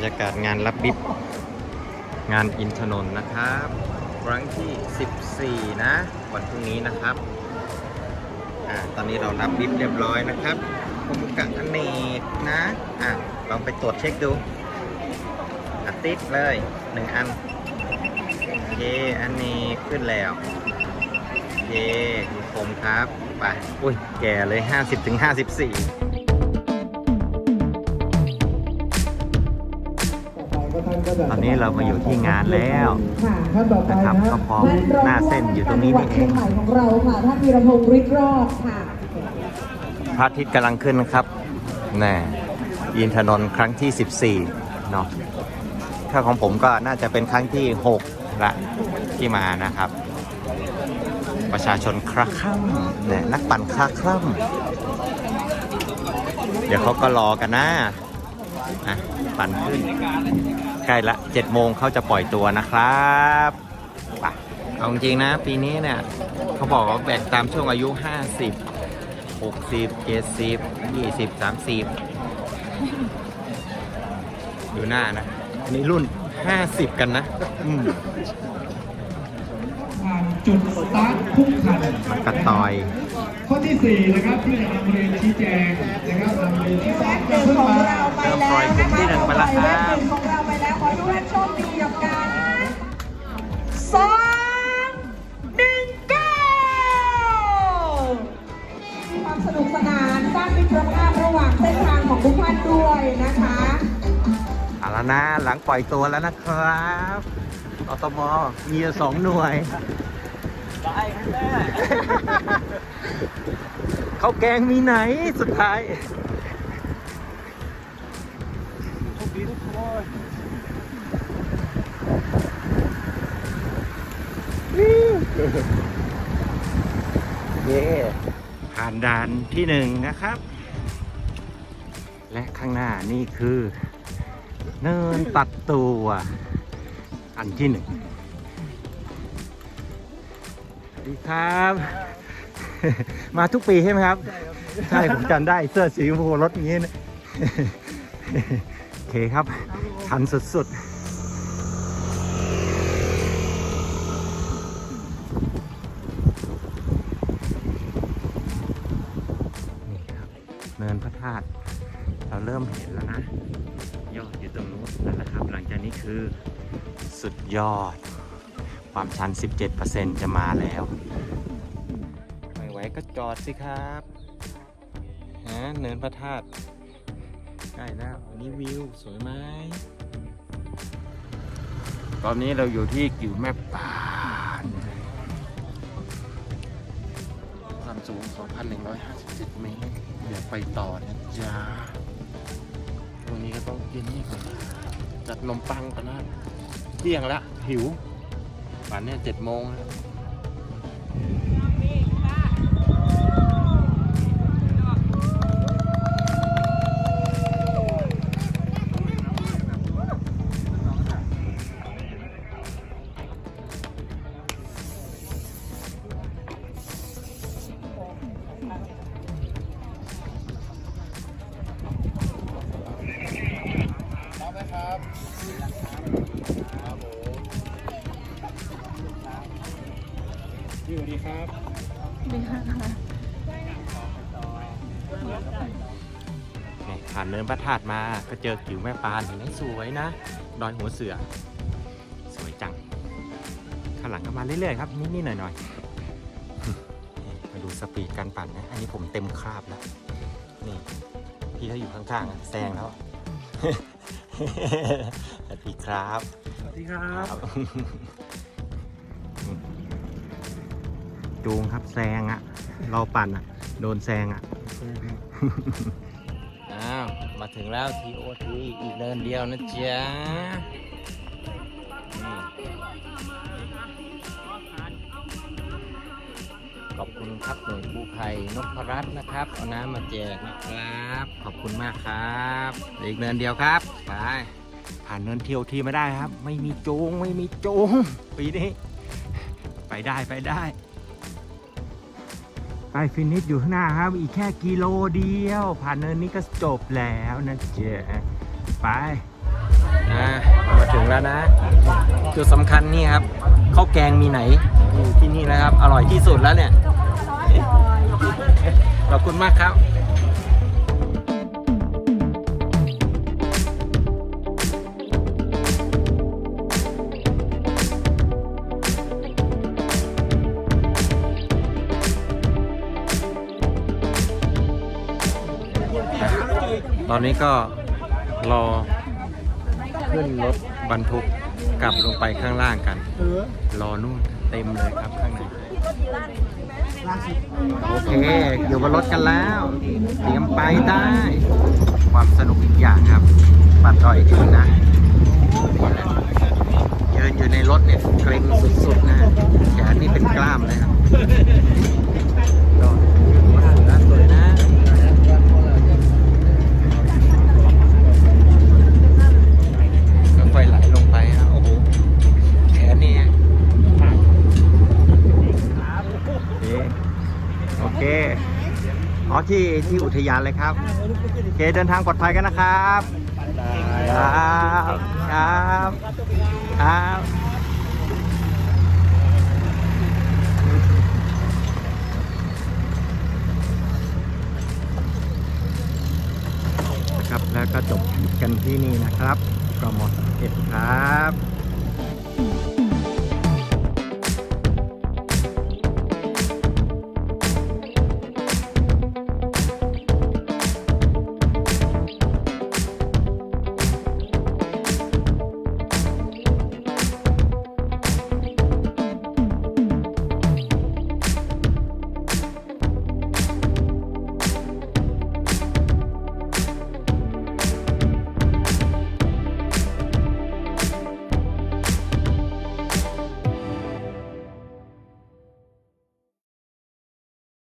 รยากาศงานรับบิบงานอินทนนท์นะครับครั้งที่ 14 นะ วันพรุ่งนี้นะครับอ่าตอนนี้เรารับบิบเรียบร้อยนะครับผมกะอเนกนะอะลองไปตรวจเช็คดูอะติดเลยหนึ่งอันโอเคอันนี้ขึ้นแล้วโอเคผมครับไปอุ้ยแก่เลย 50 ตอนนี้เรามาอยู่ที่งานแล้วค่ะท่านต่อไปนะครับนะก็พร้อมหน้าเส้นอยู่ตรงนี้นี่เองเชียงใหม่ของเราค่ะท่านวีรพงศ์ฤทธิ์รอดค่ะพระอาทิตย์กำลังขึ้นนะครับแน่ยินถนนครั้งที่ 14เนาะถ้าของผมก็น่าจะเป็นครั้งที่ 6 ละที่มานะครับ ประชาชนคลาคล่ำเนี่ยนักปั่นคลาคล่ำเดี๋ยวเขาก็รอกันนะอะปั่นขึ้น ใกล้ละ7โมงเขาจะปล่อยตัวนะครับไปเอาจริงๆนะ ปีนี้เนี่ยเขาบอกว่าแบ่งตามช่วงอายุ 50 60 70 20 30 ดูหน้านะอันนี้รุ่น 50 กันนะอืมผ่านจุดสตาร์ททุกคันมันกระตอย ข้อที่ 4 นะครับที่จะนำเรียนชี้แจงนะครับนำเรียนชี้แจงหนึ่งของเราไปแล้วเริ่มปล่อยกลุ่มที่หนึ่งไปแล้วครับ ด้วยนะคะเอาละนะหลังปล่อยตัวแล้วนะครับอตมมีอยู่สองหน่วยได้แน่เขาวแกงมีไหนสุดท้ายเย่ผ่านด่านที่หนึ่งนะครับ และข้างหน้านี่คือ เนินตัดตัวอันที่หนึ่งสวัสดีครับ มาทุกปีใช่ไหมครับ ใช่ผมจำได้เสื้อสีชมพูรถอย่างนี้นะโอเคครับ ทันสุดๆนี่ครับเนินพระธาตุ เราเริ่มเห็นแล้วนะยอดอยู่ตรงนู้นนั่นแหละครับ หลังจากนี้คือสุดยอด ความชัน 17%จะมาแล้ว ไม่ไหวก็จอดสิครับฮะเนินพระธาตุใกล้แล้วนี่วิว สวยไหมตอนนี้เราอยู่ที่กิวแม่ปานความสูง 2,157 เมตร เดี๋ยวไปต่อนะจ๊ะ นี้ก็ต้องกินนี่ก่อนจัดนมปังก่อนนะเที่ยงละหิวป่านนี้เจ็ดโมงแล้ว พี่สวัสดีครับนี่ผ่านเนินพระธาตุมาก็เจอกิวแม่ปานเห็นไหมสวยนะ ดอยหัวเสือ สวยจัง ข้างหลังก็มาเรื่อยๆครับนิดๆหน่อยๆ มาดูสปีดการปั่นนะ อันนี้ผมเต็มคราบแล้ว นี่ พี่เขาอยู่ข้างๆ แซงแล้ว สวัสดีครับ สวัสดีครับจูงครับแซงอะเราปั่นอะโดนแซงอะอ้าว มาถึงแล้ว TOT อีกเดินเดียวนะจ๊ะ ขอบคุณครับหน่วยกู้ภัยนพรัตน์นะครับเอาน้ำมาแจกนะครับ ขอบคุณมากครับเหลืออีกเนินเดียวครับไปผ่านเนินเที่ยวทีไม่ได้ครับ ไม่มีจูงไม่มีจูงปีนี้ไปได้ไปได้ไปฟินิชอยู่ข้างหน้าครับ อีกแค่กิโลเดียว ผ่านเนินนี้ก็จบแล้วนะเจ๊ไปอ่ามาถึงแล้วนะ จุดสำคัญนี่ครับข้าวแกงมีไหน อยู่ที่นี่นะครับ อร่อยที่สุดแล้วเนี่ย ขอบคุณมากครับตอนนี้ก็รอขึ้นรถบรรทุกกลับลงไปข้างล่างกัน รอนู่น เต็มเลยครับข้างในโอเค อยู่บนรถกันแล้ว เตรียมไปได้ ความสนุกอีกอย่างครับ ปัดต่อยเองนะยืนอยู่ในรถเนี่ยเกรงสุดๆนะแขนนี่เป็นกล้ามเลยครับ ที่ที่อุทยานเลยครับโอเคเดินทางปลอดภัยกันนะครับครับครับครับนะครับแล้วก็จบกันที่นี่นะครับกมสเอ็ดครับ